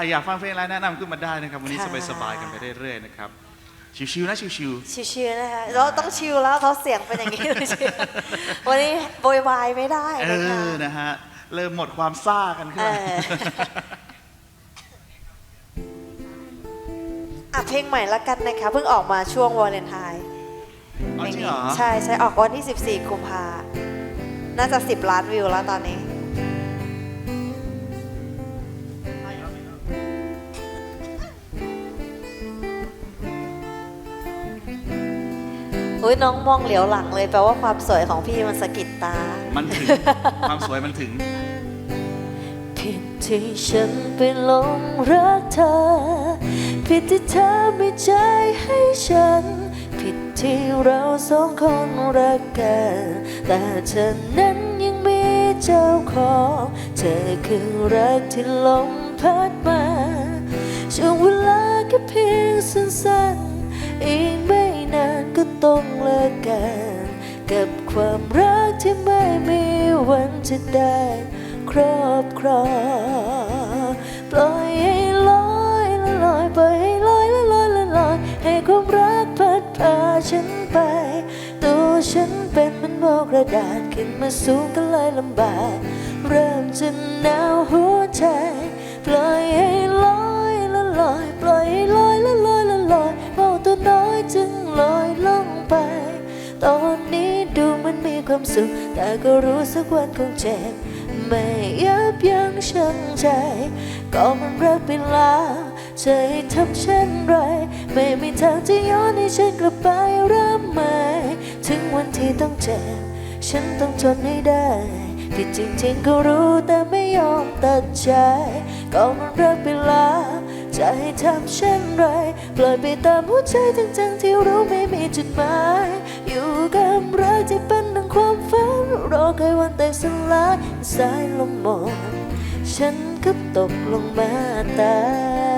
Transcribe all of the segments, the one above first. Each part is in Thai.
อะอยากฟังเพลงอะไรแนะนำขึ้นมาได้นะครับ วันนี้ค่ะ สบายๆกันไปเรื่อยๆนะครับ ชิวๆนะชิวชิวๆนะคะเราต้องชิวแล้วเพราะเสียงเป็นอย่างนี้เลยชิววันนี้โวยวายไม่ได้ๆเอนะคะ อนะฮะเริ่มหมดความซ่ากันขึ้นเอมาออะเพลงใหม่ละกันนะคะ เพิ่งออกมาช่วงวาเลนไทน์อ๋อจริงเหรอ ใช่ใช่ออกวันที่ 14กุมภาน่าจะ 10 ล้านวิวแล้วตอนนี้ อุ้ยน้องมองเหลียวหลังเลยแปลว่าความสวยของพี่มันสะกิดตา มันถึง ความสวยมันถึงผิดที่ฉันไปหลงรักเธอ ผิดที่เธอไม่ใจให้ฉัน ผิดที่เราสองคนรักกัน แต่เธอนั้นยังมีเจ้าของ เธอคือรักที่ลมพัดมาช่วงเวลาแค่เพียงสั้นๆอีกไม่นาน ก็ต้องเลิกกัน กับความรักที่ไม่มีวันจะได้ครอบครองปล่อยให้ลอยละลอยปล่อยให้ลอยละลอยละลอยให้ความรักพัดพาฉันไป ตัวฉันเป็นเหมันโมกระดาษขึ้นมาสูงก็เลยลำบากเริ่มจะหนาวหัวใจ ปล่อยให้ลอยละลอยปล่อยให้ลอย สุข แต่ก็รู้สักวันคงเจ็บ ไม่ยับยั้งชั่งใจ ก็มันรักไปแล้วจะให้ทำเช่นไร ไม่มีทางที่ย้อนให้ฉันกลับไปเริ่มใหม่ถึงวันที่ต้องเจ็บ ฉันต้องทนให้ได้ที่จริงๆก็รู้แต่ไม่ยอมตัดใจ ก็มันรักไปแล้วจะให้ทำเช่นไร ปล่อยไปตามหัวใจทั้งๆที่รู้ไม่มีจุดหมาย อยู่กับรักที่เป็น สลายสายลมหมดฉันก็ตกลงมาตาย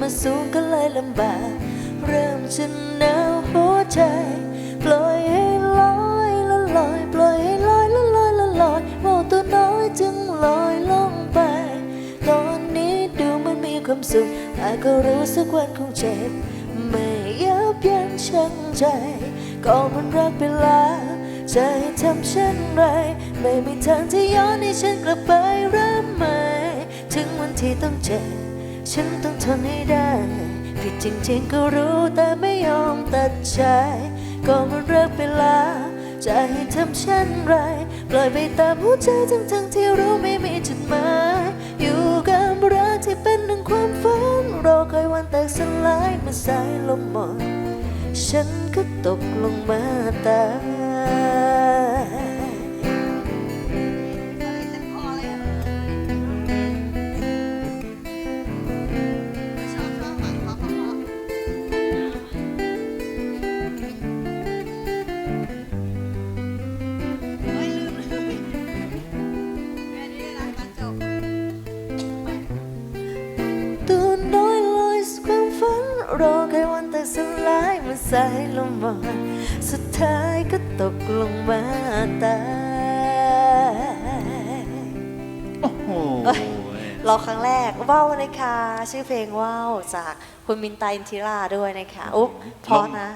มาสูงก็เลยลำบาก เริ่มจะหนาวหัวใจ ปล่อยให้ลอยละลอย ปล่อยให้ลอยละลอยละลอยโอ้ตัวน้อยจึงลอยลงไป ตอนนี้ดูมันมีความสุขแต่ก็รู้สักวันคงเจ็บ ไม่ยับยั้งชั่งใจ ก็มันรักไปแล้วจะให้ทำเช่นไร ไม่มีทางที่ย้อนให้ฉันกลับไปเริ่มใหม่ถึงวันที่ต้องเจ็บ ฉันต้องทนให้ได้ ผิดจริงๆก็รู้แต่ไม่ยอมตัดใจ ก็มันรักไปแล้วจะให้ทำเช่นไร ปล่อยไปตามหัวใจทั้งๆที่รู้ไม่มีจุดหมาย อยู่กับรักที่เป็นหนึ่งความฝันรอคอยวันแตกสลายเมื่อสายลมหมดฉันก็ตกลงมาตาย รอแค่วันแต่สลายเมื่อสายลมหมาสุดท้ายก็ตกลงมาตายโอ้โหรอครั้งแรกว้าวนะคะ ชื่อเพลงว้าวจากคุณมินตาอินทิราด้วยนะคะอุ๊บพราะนะ